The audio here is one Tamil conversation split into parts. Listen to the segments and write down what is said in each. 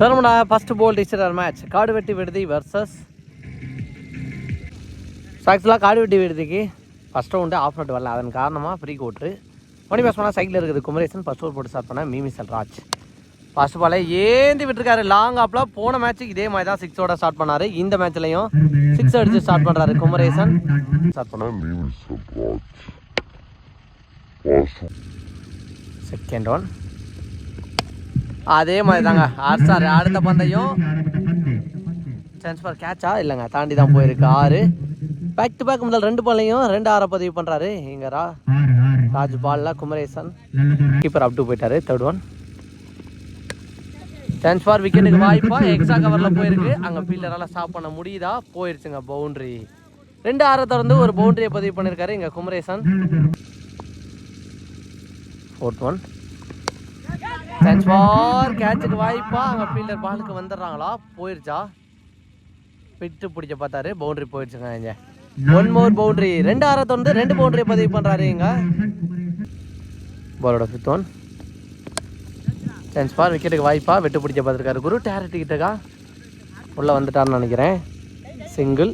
Tournament first ball teacher match காடு வெட்டி விடுதி வர்சஸ் ஆக்சுவலாக காடு வெட்டி விடுதிக்கு ஃபஸ்ட் ரவுண்டு ஆஃப் ரவுண்ட் வரல. அதன் காரணமாக ஃப்ரீ கோட்ரு மணி பேஸ் பண்ணால் சைக்கிள் இருக்குது. குமரேசன் ஃபஸ்ட் ஓவர் போட்டு ஸ்டார்ட் பண்ண மீமி செல்ராஜ். ஃபர்ஸ்ட் பாலே ஏந்தி விட்டுருக்காரு. லாங் ஆப்பில் போன மேட்ச்சுக்கு இதே மாதிரி தான் சிக்ஸோட ஸ்டார்ட் பண்ணாரு. இந்த மேட்ச்லையும் சிக்ஸ் அடிச்சு ஸ்டார்ட் பண்ணுறாரு குமரேசன். ஸ்டார்ட் பண்ண செகண்ட் ஒன் அதே மாதிரி தாங்க சார் அடுத்த பந்தயம். ட்ரான்ஸ்ஃபர் ஃபார் கேட்சா இல்லைங்க தாண்டி தான் போயிருக்கு. ஆறு. பேக் டு பேக் முதல் ரெண்டு பாலையும் ரெண்டு ஆறை பதிவு பண்ணுறாரு இங்கே ரா ராஜ் பாலில் குமரேசன் கீப்பர் அப்டு போயிட்டாரு தேர்ட் ஒன் சான்ஸ் ஃபார் விக்கெட்டுக்கு வாய்ப்பா. எக்ஸ்ட்ரா கவரில் போயிருக்கு. அங்கே ஃபீல்டரால் ஸ்டாப் பண்ண முடியுதா? போயிருச்சுங்க பவுண்ட்ரி ரெண்டு ஆறை திறந்து ஒரு பவுண்டரியை பதிவு பண்ணியிருக்காரு இங்கே Kumaresan. Fourth one chance ball கேட்சுக்கு வாய்ப்பா அங்கே ஃபீல்டர் பாலுக்கு வந்துடுறாங்களா? போயிருச்சா? விட்டு பிடிச்ச பார்த்தாரு. பவுண்டரி போயிடுச்சுங்க இங்க. ஒன் மோர் பவுண்டரி ரெண்டு ஆறை தொடர்ந்து ரெண்டு பவுண்டரி பதிவு பண்ணுறாரு இங்க. பாலோட ஃபிஃப்த் ஒன் சான்ஸ் ஃபார் விக்கெட்டுக்கு வாய்ப்பா. வெட்டு பிடிச்ச பார்த்துருக்காரு குரு. டேரட்டி கிட்டக்கா உள்ளே வந்துட்டார்னு நினைக்கிறேன். சிங்கிள்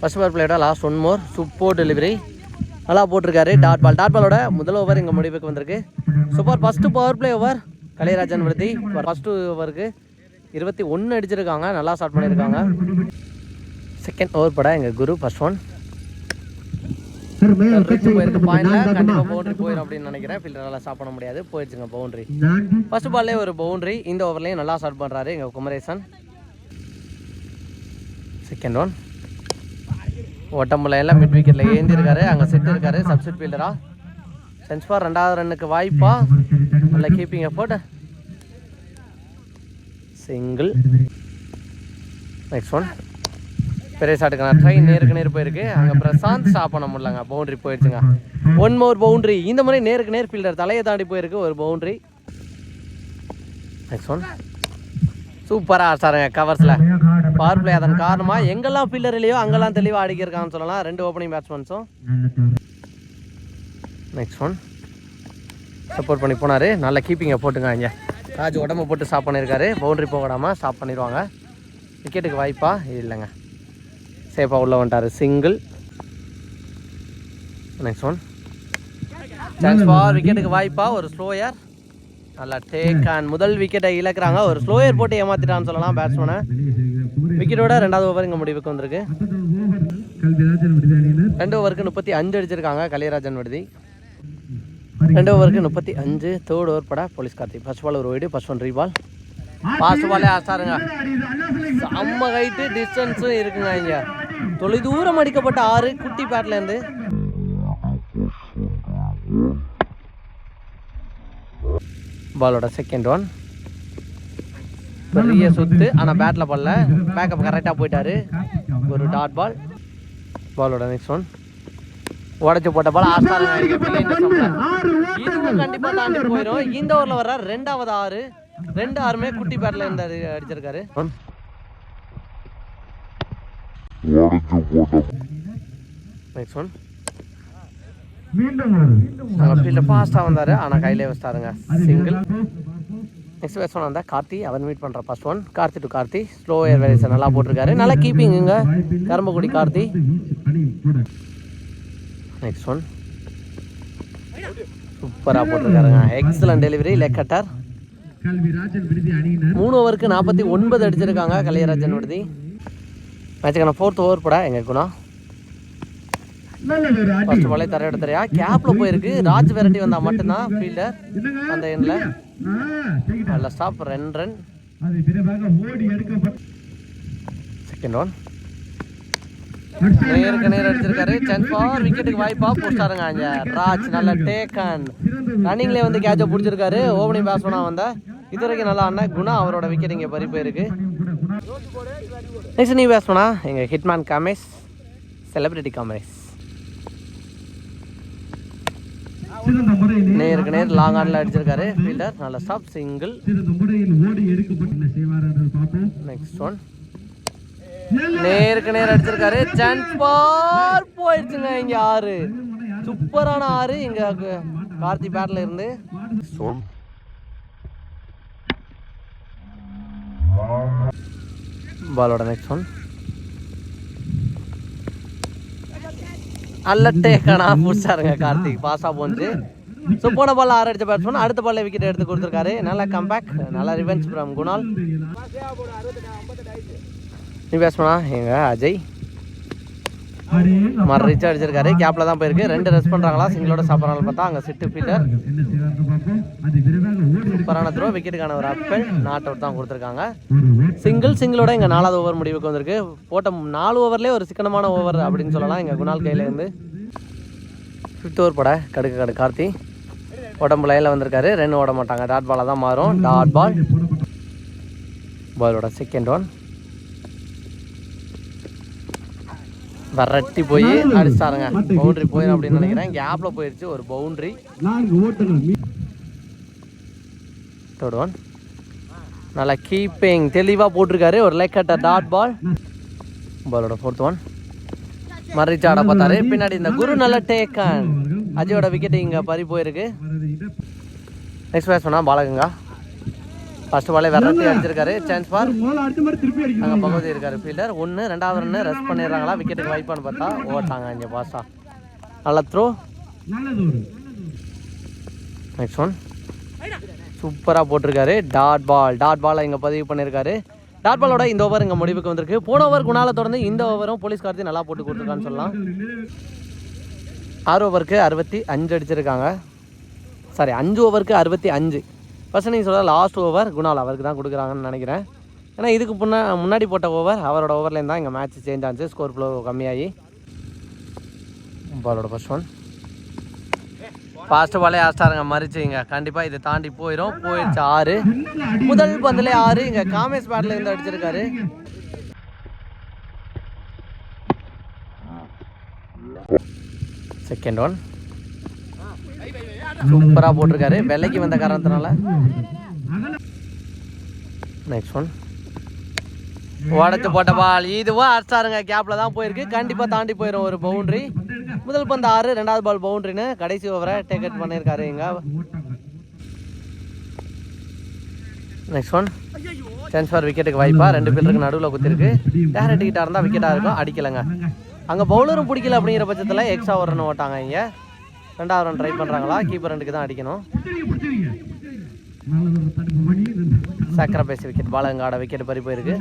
ஃபர்ஸ்ட் பார் பிளேயோட last one more super delivery நல்லா போட்டிருக்காரு. டாட் பால். டாட் பாலோட முதல் ஓவர் எங்கள் முடிவுக்கு வந்திருக்கு. Super first power play over Kalaiyarajan விருத்தி ஃபஸ்ட்டு ஓவருக்கு இருபத்தி ஒன்று அடிச்சிருக்காங்க. நல்லா ஸ்டார்ட் பண்ணியிருக்காங்க செகண்ட் ஓவர் பட எங்கள் குரு ஃபர்ஸ்ட் ஒன் போயிருக்கு பாயிண்ட்ல கண்டிப்பாக பவுண்டரி போயிடும் அப்படின்னு நினைக்கிறேன். ஃபீல்டரால் ஸ்டாப் பண்ண முடியாது. போயிடுச்சுங்க பவுண்டரி ஃபர்ஸ்ட் பால்லே ஒரு பவுண்டரி இந்த ஓவர்லேயும் நல்லா ஸ்டார்ட் பண்ணுறாரு எங்கள் குமரேசன். செகண்ட் ஒன் ஓட்டம்புல எல்லாம் மிட் விக்கெட்டில் ஏந்திருக்காரு. அங்கே செட் இருக்காரு சப்செட் ஃபீல்டரா சென்ஸ்பார் ரெண்டாவது ரன்னுக்கு வாய்ப்பா. நல்ல keeping effort single next one பெரிய ஷாட்டுக்கான ட்ரை நேருக்கு நேர் போயிருக்கு. அங்கே பிரசாந்த் ஸ்டாப் பண்ண முடியலங்க. பவுண்டரி போயிடுச்சுங்க. ஒன் மோர் பவுண்டரி இந்த முறை நேருக்கு நேர் ஃபீல்டர் தலையை தாண்டி போயிருக்கு. ஒரு பவுண்டரி நெக்ஸ்ட் ஒன் சூப்பராக ஆடுறாருங்க கவர்ஸில் பவர் பிளே அதன் காரணமாக எங்கெல்லாம் ஃபீல்டர் இல்லையோ அங்கெல்லாம் தெளிவாக அடிக்கிருக்கான்னு சொல்லலாம். ரெண்டு ஓப்பனிங் பேட்ஸ்மேன்ஸும் நெக்ஸ்ட் ஒன் சப்போர்ட் பண்ணி போனார். நல்ல கீப்பிங்கை போட்டுங்க இங்கே. ராஜ் உடம்பு போட்டு ஸ்டாப் பண்ணியிருக்காரு பவுண்டரி போகாமல் ஸ்டாப் பண்ணிடுவாங்க விக்கெட்டுக்கு வாய்ப்பா இல்லைங்க. சேஃபாக உள்ளே வந்துட்டார். Single next one chance for விக்கெட்டுக்கு வாய்ப்பா. ஒரு ஸ்லோயர் நல்லா டேக் அண்ட் முதல் விக்கெட்டை இழக்கிறாங்க. ஒரு ஸ்லோயர் போட்டு ஏமாத்திட்டான்னு சொல்லலாம் பேட்ஸ்மேனை விக்கெட்டோட ரெண்டாவது ஓவர் இங்கே முடிவுக்கு வந்திருக்கு. ரெண்டு ஓவருக்கு முப்பத்தி அஞ்சு அடிச்சிருக்காங்க கலியராஜன் விடுதி. ரெண்டு ஓவருக்கு முப்பத்தி அஞ்சு தேர்ட் ஓவர் பட போலீஸ் கார்த்தி ஃபர்ஸ்ட் பால் ஒரு wide first one reball fast பாலே ஆசாருங்க. செம்ம ஹைட்டு டிஸ்டன்ஸும் இருக்குங்க இங்கே. தொலை தூரம் அடிக்கப்பட்ட ஆறு குட்டி பேட்லேருந்து பாலோட செகண்ட் ஒன் பெரிய சொத்து ஆனால் பேட்டில் படல. பேக்கப் கரெக்டாக போயிட்டாரு. ஒரு டாட் பால் பாலோட நெக்ஸ்ட் ஒன் உடச்சி போட்ட பால் இதுவும் கண்டிப்பாக தாண்டி போயிடும் இந்த ஓவரில் வர்ற ரெண்டாவது ஆறு. ரெண்டு ஆறுமே குட்டி பேட்டில் இருந்து அடி- அடிச்சிருக்காரு. நெக்ஸ்ட் ஒன் ஃபீல்டில் ஃபாஸ்ட்டாக வந்தார். ஆனால் கையிலே வச்சிட்டாருங்க சிங்கிள் நெக்ஸ்ட் பேட்ஸ்மேன் வந்தால் கார்த்தி அவன் மீட் பண்ணுற first one Karthi to Karthi. Slow air variation நல்லா போட்டிருக்காரு. நல்லா கீப்பிங்குங்க கரும்பக்குடி கார்த்தி. நெக்ஸ்ட் ஒன் சூப்பராக போட்டிருக்காருங்க. எக்ஸலன்ட் டெலிவரி லெக் கட்டர் மூணு ஓவருக்கு நாற்பத்தி ஒன்பது அடிச்சிருக்காங்க. கலியராஜன் விடுதி. மேட்சுக்கான ஃபோர்த் ஓவர் பட. எங்க குணா ஃபர்ஸ்ட் பாலே தர எடுத்துறியா? கேப்ல போயிருக்கு. ராஜ் வெரைட்டி வந்தா மட்டும்தான் ஃபீல்டர் அந்த எண்ணில் நல்ல ஸ்டாப் ரெண்டு ரன் செகண்ட் ஒன் நேருக்கு நேர் அடிச்சிருக்காரு சான்ஸ் ஃபார் விக்கெட்டுக்கு வாய்ப்பா போஸ்டாருங்க அங்க ராஜ் நல்ல டேக்கன் ரன்னிங்லேயே வந்து கேட்சை பிடிச்சிருக்காரு. ஓப்பனிங் பேட்ஸ்மேனா வந்த. இது வரைக்கும் நல்லா ஆடின குணா அவரோட விக்கெட் இங்கே பறி போயிருக்கு. நெக்ஸ்ட் நீ பேட்ஸ்மேனா எங்க ஹிட்மேன் காமேஷ் செலிபிரிட்டி காமேஷ் நேருக்கு நேர் லாங் ஆன்ல அடிச்சிருக்காரு. ஃபீல்டர் நல்ல ஸ்டாப் சிங்கிள் நெக்ஸ்ட் ஒன் நேருக்கு நேர் அடிச்சிருக்காரு. சான்ஸ் பார் போயிடுச்சுங்க இங்க ஆறு. சூப்பரான ஆறு இங்க கார்த்தி பேட்ல இருந்து. பாலோட நெக்ஸ்ட் ஒன் நல்ல டேக்கனா புடிச்சாருங்க கார்த்திக். பாஸா போச்சு ஸோ போன பால் ஆறு அடிச்ச பேட்ஸ்மேன் அடுத்த பால்ல விக்கெட் எடுத்து கொடுத்துருக்காரு. நல்ல கம்பேக் நல்ல ரிவெஞ்ச் ஃப்ரம் குணால். நீ பேட்ஸ்மேனா எங்க அஜய்? மர ரிச் அடிச்சிருக்காரு கேப்ல தான் போயிருக்கு. ரெண்டு ரெஸ்ட் பண்றாங்களா? சிங்கிளோட சாப்பிட்றாங்க பார்த்தா அங்க சிட்டு ஃபீல்டர் சூப்பரான த்ரோ விக்கெட்டுக்கான ஒரு அப்பல் நாட் அவுட் தான் கொடுத்துருக்காங்க. சிங்கிள் சிங்கிளோட இங்க நாலாவது ஓவர் முடிவுக்கு வந்திருக்கு. போட்ட நாலு ஓவர்லேயே ஒரு சிக்கனமான ஓவர் அப்படின்னு சொல்லலாம். எங்க குணால் கையில இருந்து. ஃபிஃப்த் ஓவர் பட. கடுக்க கடு கார்த்தி. உடம்பு லைனில் வந்திருக்காரு. ரெண்டு ஓட மாட்டாங்க. டாட் பாலாக தான் மாறும். டாட் பால் பாலோட செகண்ட் ஒன் வரட்டி போய் அடிச்சிட்டாருங்க பவுண்டரி போயிடும் அப்படின்னு நினைக்கிறேன். கேப்ல போயிடுச்சு ஒரு பவுண்டரி தேர்ட் ஒன் நல்லா கீப்பிங் தெளிவாக போட்டிருக்காரு. ஒரு லைக் கட்ட டாட் பால் பாலோட ஃபோர்த் ஒன் மறிச்சு ஆட பார்த்தாரு. பின்னாடி இந்த குரு நல்ல டேக்கன் அஜயோட விக்கெட் இங்கே பறி போயிருக்கு. நெக்ஸ்ட் பண்ணா பாலகங்கா. ஃபர்ஸ்ட் பாலே வெரைட்டி அடிச்சிருக்காரு. சான்ஸ் ஃபார் அங்கே பகுதி இருக்காரு ஃபீல்டர் ஒன்று ரெண்டாவது ரன்னு ரெஸ்ட் பண்ணிடுறாங்களா? விக்கெட்டுக்கு வாய்ப்பான்னு பார்த்தா ஓட்டாங்க இங்கே பாஸா நல்ல த்ரோ நெக்ஸ்ட் ஒன் சூப்பராக போட்டிருக்காரு. டாட் பால் டாட் பாலை இங்கே பதிவு பண்ணியிருக்காரு டாட் பாலோட இந்த ஓவர் இங்கே முடிவுக்கு வந்திருக்கு. போன ஓவர் குணால தொடர்ந்து இந்த ஓவரும் போலீஸ் கார்த்தி நல்லா போட்டு கொடுத்துருக்கான்னு சொல்லலாம். ஆறு ஓவருக்கு அறுபத்தி அஞ்சு அடிச்சிருக்காங்க. சாரி அஞ்சு ஓவருக்கு அறுபத்தி அஞ்சு. ஃபர்ஸ்ட் நீங்கள் சொல்கிற லாஸ்ட் ஓவர் குணால் அவருக்கு தான் கொடுக்குறாங்கன்னு நினைக்கிறேன். ஏன்னா இதுக்கு முன்னா முன்னாடி போட்ட ஓவர் அவரோட ஓவர்லேருந்து தான் இங்கே மேட்ச் சேஞ்ச் ஆச்சு ஸ்கோர் ஃப்ளோ கம்மியாகி பாலோட ஃபர்ஸ்ட் ஒன் ஃபாஸ்ட் பாலே ஆஸ்டாருங்க மறிச்சிங்க கண்டிப்பாக இதை தாண்டி போயிடும் போயிடுச்சு ஆறு. முதல் பந்திலே ஆறு. இங்கே காமேஸ் பேட்டில் இருந்து அடிச்சிருக்காரு. செகண்ட் ஒன் சூப்பராக போட்டிருக்காரு. வெள்ளைக்கு வந்த காரணத்தினால. நெக்ஸ்ட் ஒன் உடச்சு போட்ட பால். இதுவா அடிச்சாருங்க கேப்பில் தான் போயிருக்கு. கண்டிப்பாக தாண்டி போயிடும் ஒரு பவுண்டரி முதல் பந்து ஆறு ரெண்டாவது பால் பவுண்டரின்னு கடைசி ஓவரை டேக்கெட் பண்ணியிருக்காரு இங்க. நெக்ஸ்ட் ஒன் சான்ஸ் ஃபார் விக்கெட்டுக்கு வாய்ப்பா. ரெண்டு பேருக்கு நடுவில் குத்திருக்கு. டேரக்ட் கிட்ட இருந்தால் விக்கெட்டாக இருக்கும். அடிக்கலைங்க. அங்கே பவுலரும் பிடிக்கல அப்படிங்கிற பட்சத்தில் எக்ஸ்ட்ரா ஒரு ரன் ஓட்டாங்க இங்கே. ரெண்டாவது ரன் ட்ரை பண்ணுறாங்களா கீப்பர் ரெண்டுக்கு தான் அடிக்கணும். சக்கரை பேசி விக்கெட் பாலங்காட விக்கெட் பறி போயிருக்கு.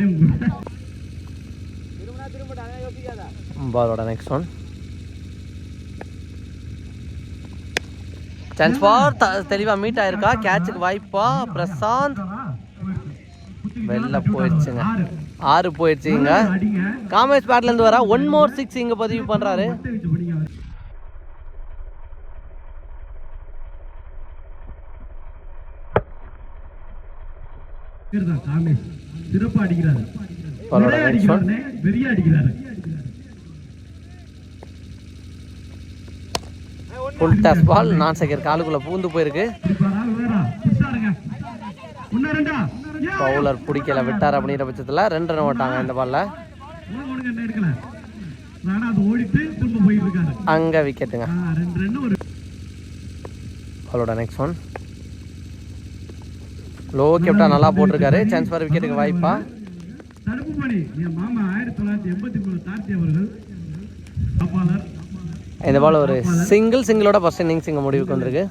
பாலோட நெக்ஸ்ட் ஒன் சான்ஸ் ஃபார் தெளிவாக மீட் ஆயிருக்கா? கேட்சுக்கு வாய்ப்பா? பிரசாந்த். வெளில போயிடுச்சுங்க. ஆறு போயிடுச்சுங்க காமேஷ் பேட்ல வர ஒன் மோர் சிக்ஸ் இங்கே பதிவு பண்ணுறாரு பண்றாரு சிறப்பா அடிக்கிறாரு. அடிக்கிறாரு. ஃபுல் டஸ் பால் நான் செகர் காலுக்குள்ள பூந்து போயிருக்கு. பவுலர் பிடிக்கல விட்டார் அப்படிங்கிற பட்சத்தில் ரெண்டு ரன் ஓட்டாங்க இந்த பால்ல அங்க விக்கெட்டுங்க பாலோட நெக்ஸ்ட் ஒன் லோ கேப்டா நல்லா போட்டிருக்காரு. சான்ஸ் ஃபார் விக்கெட்டுக்கு வாய்ப்பா. தடுப்பு என் மாமா ஆயிரத்தி தொள்ளாயிரத்தி எண்பத்தி மூணு அவர்கள் இந்த பால் ஒரு சிங்கிள் சிங்கிளோட ஃபஸ்ட் இன்னிங்ஸ் இங்கே முடிவுக்கு வந்திருக்கு.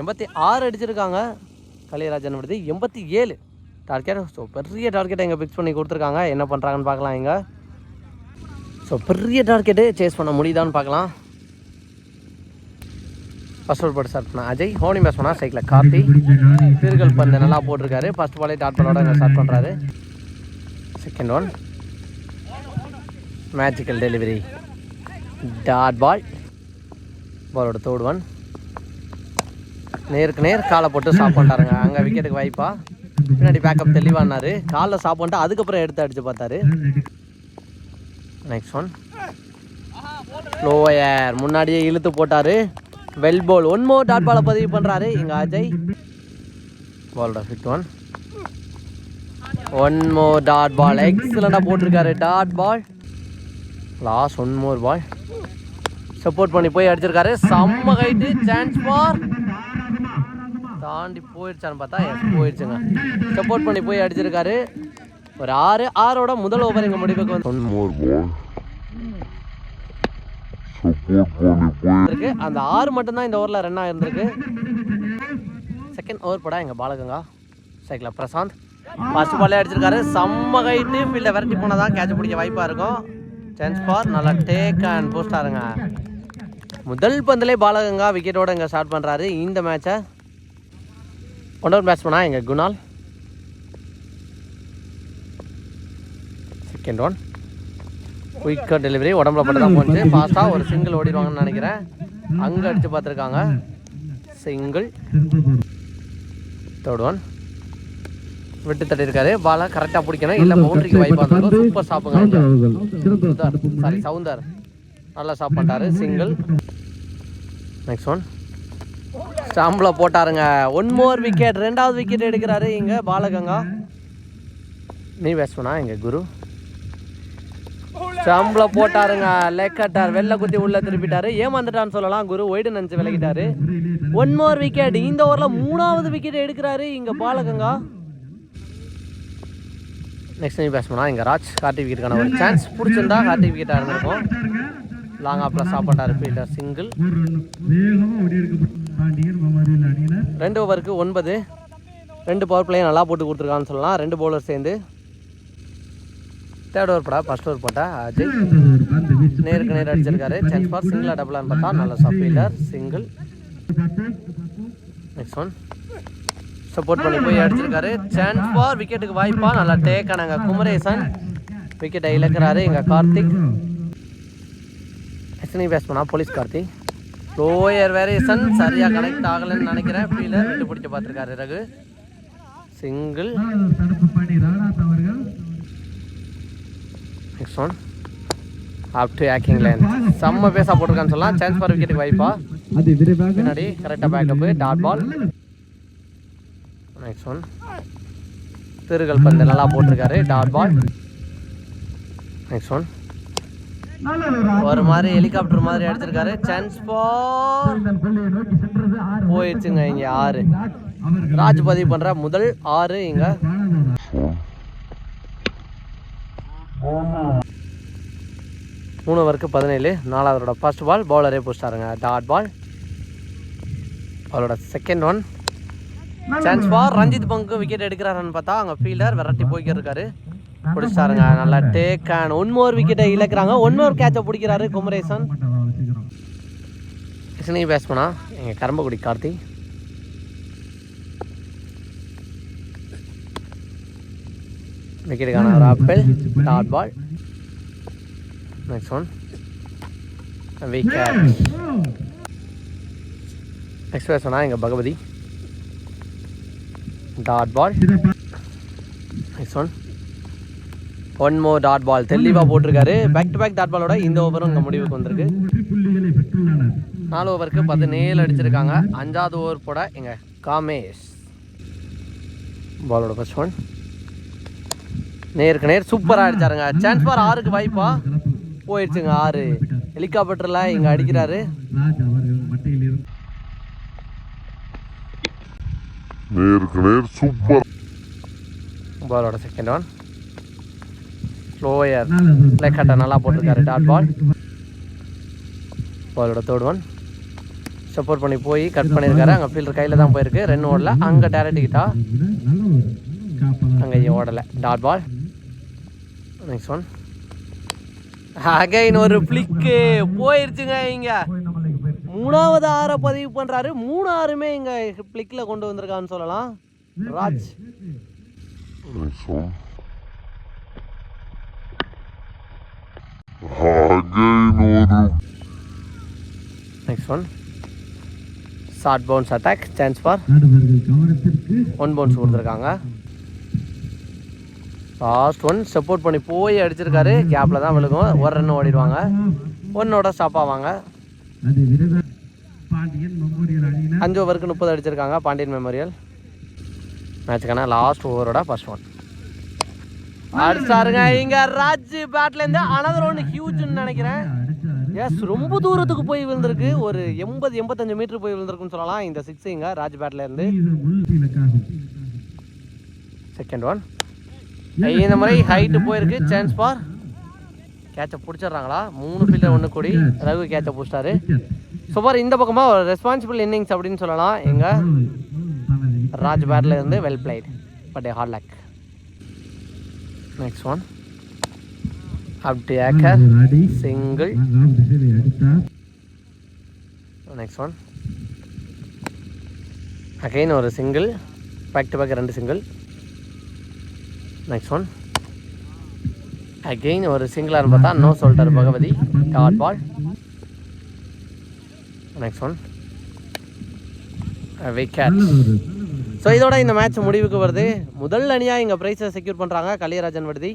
எண்பத்தி ஆறு அடிச்சிருக்காங்க. கலியராஜன் விடுது. எண்பத்தி ஏழு டார்கெட் ஸோ பெரிய டார்கெட்டை இங்கே ஃபிக்ஸ் பண்ணி கொடுத்துருக்காங்க. என்ன பண்ணுறாங்கன்னு பார்க்கலாம் இங்கே. ஸோ பெரிய டார்கெட்டு சேஸ் பண்ண முடியுதான்னு பார்க்கலாம். ஃபஸ்ட் ஒரு போட்டு ஸ்டார்ட் பண்ண அஜய் ஹோனி பேஸ் பண்ணா சைக்கிள் கார்த்தி பீர்கள் பந்து நல்லா போட்டிருக்காரு ஃபர்ஸ்ட் பாலே டாட் பாலோட இங்கே ஸ்டார்ட் பண்ணுறாரு second one magical delivery dot ball பாலோட தேர்ட் ஒன் நேருக்கு நேர் காலை போட்டு ஸ்டாப் பண்ணிட்டாருங்க அங்கே விக்கெட்டுக்கு வாய்ப்பா பின்னாடி பேக்கப் தெளிவானார் காலில் ஸ்டாப் பண்ணிட்டு அதுக்கப்புறம் எடுத்து அடித்து பார்த்தாரு நெக்ஸ்ட் ஒன் லோயர் முன்னாடியே இழுத்து போட்டார் well ball one more dot பாலை பதிவு பண்ணுறாரு இங்கே அஜய். பாலோட fifth one one more dot ball எக்ஸலண்டாக போட்டிருக்காரு. Dot ball last one more ball support பண்ணி போய் அடிச்சிருக்காரு. செம்ம ஹைட்டு சான்ஸ் பார் தாண்டி போயிடுச்சான்னு பார்த்தா எஸ் போயிடுச்சுங்க சப்போர்ட் பண்ணி போய் அடிச்சிருக்காரு. ஒரு ஆறு ஆறோட முதல் ஓவர் எங்கள் முடிவுக்கு வந்து ஒன் மோர் பால் Support பண்ணி போய் இருக்கு. அந்த ஆறு மட்டும்தான் இந்த ஓவரில் ரன் ஆயிருந்திருக்கு. செகண்ட் ஓவர் போடா எங்கள் பாலகங்கா. சைக்கிள் பிரசாந்த். ஃபர்ஸ்ட் பாலே அடிச்சிருக்காரு. செம்ம கைட்டு ஃபீல்டை விரட்டி போனால் தான் கேட்ச் பிடிக்க வாய்ப்பாக இருக்கும். சான்ஸ் ஃபார் நல்லா டேக் அண்ட் போஸ்டாருங்க முதல் பந்திலே பாலகங்கா விக்கெட்டோட இங்கே ஸ்டார்ட் பண்ணுறாரு இந்த மேட்சை ஒன் ஓவர் பேட்ஸ்மனா எங்கள் குணால். செகண்ட் ஒன் குயிக்காக டெலிவரி உடம்புல பட்டு தான் போச்சு. ஃபாஸ்ட்டாக ஒரு சிங்கிள் ஓடிடுவாங்கன்னு நினைக்கிறேன். அங்கே அடித்து பார்த்துருக்காங்க. சிங்கிள் தேர்ட் ஒன் விட்டு தட்டியிருக்காரு. பாலை கரெக்டாக பிடிக்கணும். இல்லை பவுண்டரிக்கு வாய்ப்பாக இருந்தாலும் சூப்பர் சாப்பிடுங்க சாரி சவுந்தர். நல்லா சாப்பாட்டார் சிங்கிள் நெக்ஸ்ட் ஒன் ஸ்டாம்பில் போட்டாருங்க. ஒன் மோர் விக்கெட் ரெண்டாவது விக்கெட் எடுக்கிறாரு இங்கே பாலகங்கா. நீ பேசுவனா எங்கள் குரு. சம்பளம் போட்டாருங்க லெக் கட்டார் வெள்ளை குத்தி உள்ள திருப்பிட்டாரு. ஏமாந்துட்டான்னு சொல்லலாம் குரு. ஒய்டு நினைச்சு விலகிட்டாரு. ஒன் மோர் விக்கெட் இந்த ஓவரில் மூணாவது விக்கெட் எடுக்கிறாரு இங்கே பாலகங்கா. நெக்ஸ்ட் நீ பேசணும்னா இங்கே ராஜ் கார்த்திக் விக்கெட்டுக்கான ஒரு சான்ஸ் பிடிச்சிருந்தா கார்த்திக் விக்கெட்டாக இருந்திருக்கும். லாங் ஆப்பில் ஸ்டாப் ஃபீல்டர் சிங்கிள். ரெண்டு ஓவருக்கு ஒன்பது. ரெண்டு பவர் பிளேயும் நல்லா போட்டு கொடுத்துருக்கான்னு சொல்லலாம். ரெண்டு பவுலர் சேர்ந்து. தேர்ட் ஓவர் போடா ஃபர்ஸ்ட் ஓவர் போட்டா அஜய். நேருக்கு நேர் அடிச்சிருக்காரு. சான்ஸ் ஃபார் சிங்கிளா டபுளான்னு பார்த்தா நல்ல sub fielder single next one support பண்ணி போய் அடிச்சிருக்காரு. சான்ஸ் ஃபார் விக்கெட்டுக்கு வாய்ப்பா நல்லா டேக் ஆனாங்க. குமரேசன் விக்கெட்டை இழக்கிறாரு. எங்க கார்த்திக். எத்தனை பேஸ் பண்ணா போலீஸ் கார்த்திக். லோயர் வேரியேஷன் சரியா கனெக்ட் ஆகலைன்னு நினைக்கிறேன். ஃபீலர் விட்டு பிடிச்சி பார்த்துருக்காரு Raghu. Single next one up to ஆக்கிங் line செம்ம பேஸாக போட்டிருக்கான்னு சொல்லலாம் சான்ஸ் ஃபார் அது விரைவாக பின்னாடி கரெக்டாக backup dot ball next one திருகல் பந்து நல்லா போட்டிருக்காரு. டாட் பால் நெக்ஸ்ட் ஒன் ஒரு மாதிரி ஹெலிகாப்டர் மாதிரி அடிச்சிருக்காரு சான்ஸ் போயிடுச்சுங்க இங்கே ஆறு. ராஜ் பதிவு பண்ணுற முதல் ஆறு இங்கே. மூணு ஓவருக்கு பதினேழு. நாலாவதோட ஃபர்ஸ்ட் பால் பவுலரே பிடிச்சிட்டாருங்க டாட் பால் அவரோட second one chance for Ranjith பங்கு விக்கெட் எடுக்கிறாருன்னு பார்த்தா அங்கே ஃபீல்டர் விரட்டி போய்க்கிருக்காரு. இருக்காரு பிடிச்சிட்டாருங்க நல்லா டேக் அண்ட் ஒன் மோர் விக்கெட்டை இழக்கிறாங்க. One more கேட்சை பிடிக்கிறாரு Kumaresan. சீக்கிரம் பேட்ஸ்மனா எங்கள் கரம்பக்குடி கார்த்தி. விக்கெட்டுக்கான ஒரு appeal. Dot ball next one wicket next பேட்ஸ்மனா எங்கள் Bhagavathi? Dot ball next one one more dot ball தெளிவாக போட்டிருக்காரு. பேக் டு பேக் டாட் பாலோட இந்த ஓவரும் இங்கே முடிவுக்கு வந்திருக்கு. நாலு ஓவருக்கு பதினேழு அடிச்சிருக்காங்க. அஞ்சாவது ஓவர் போட எங்கள் காமேஷ். பாலோட ஃபர்ஸ்ட் ஒன் நேருக்கு நேர் சூப்பராக அடிச்சாருங்க. சான்ஸ் ஃபார் ஆறுக்கு வாய்ப்பா. போயிடுச்சுங்க ஆறு. ஹெலிகாப்டரில் இங்கே அடிக்கிறாரு. நேருக்கு நேர் சூப்பர். பாலோட செகண்ட் ஒன் ஸ்லோயர் லெக் கட்டை நல்லா போட்டிருக்காரு டாட் பால் பாலோட தேர்ட் ஒன் சப்போர்ட் பண்ணி போய் கட் பண்ணியிருக்காரு. அங்கே ஃபீல்டர் கையில் தான் போயிருக்கு. ரெண்டு ஓடல. அங்கே டேரக்ட் கிட்டா அங்கே ஓடலை. Dot ball next one again ஒரு ஃப்ளிக்கு போயிருச்சுங்க இங்க. மூணாவது ஆறை பதிவு பண்றாரு. மூணு ஆறுமே இங்க ஃப்ளிக்ல கொண்டு வந்திருக்கான்னு சொல்லலாம். Raj. Next one short bounce attack chance for one bounce கொடுத்துருக்காங்க. லாஸ்ட் ஒன் சப்போர்ட் பண்ணி போய் அடிச்சிருக்காரு. கேப்பில் தான் விழுகும். ஒரு ரன் ஓடிடுவாங்க. ஒன்னோட ஸ்டாப் ஆவாங்க. அஞ்சு ஓவருக்கு முப்பது அடிச்சிருக்காங்க பாண்டியன் மெமோரியல் மேட்சுக்கான லாஸ்ட் ஓவரோட ஃபர்ஸ்ட் ஒன் அடிச்சாருங்க இங்க ராஜ் பேட்ல இருந்து அனதர் ஒன் ஹியூஜ்னு நினைக்கிறேன். எஸ் ரொம்ப தூரத்துக்கு போய் விழுந்திருக்கு. ஒரு எண்பது எண்பத்தஞ்சு மீட்டர் போய் விழுந்திருக்குன்னு சொல்லலாம். இந்த சிக்ஸ் இங்க ராஜ் பேட்ல இருந்து. செகண்ட் ஒன் இந்த முறை ஹைட்டு போயிருக்கு. சான்ஸ் பார் கேட்சை பிடிச்சிடுறாங்களா? மூணு ஃபீல்டர் ஒன்று கூடி ரகு கேட்சை பிடிச்சிட்டாரு. சூப்பர் இந்த பக்கமாக ஒரு ரெஸ்பான்சிபிள் இன்னிங்ஸ் அப்படின்னு சொல்லலாம். எங்கள் ராஜ் பேட்டில் இருந்து well played but hard luck next one அப்படி ஏக்கர் சிங்கிள் நெக்ஸ்ட் ஒன் அகைன் ஒரு சிங்கிள் பேக் டு பேக் ரெண்டு சிங்கிள் நெக்ஸ்ட் ஒன் அகெயின் ஒரு சிங்கிளாக பார்த்தா no சொல்டர் Bhagavathi dot ball next one wicket so இதோட இந்த மேட்ச் முடிவுக்கு வருது. முதல் அணியாக இங்கே ப்ரைஸை செக்யூர் பண்ணுறாங்க கலியராஜன் விடுதி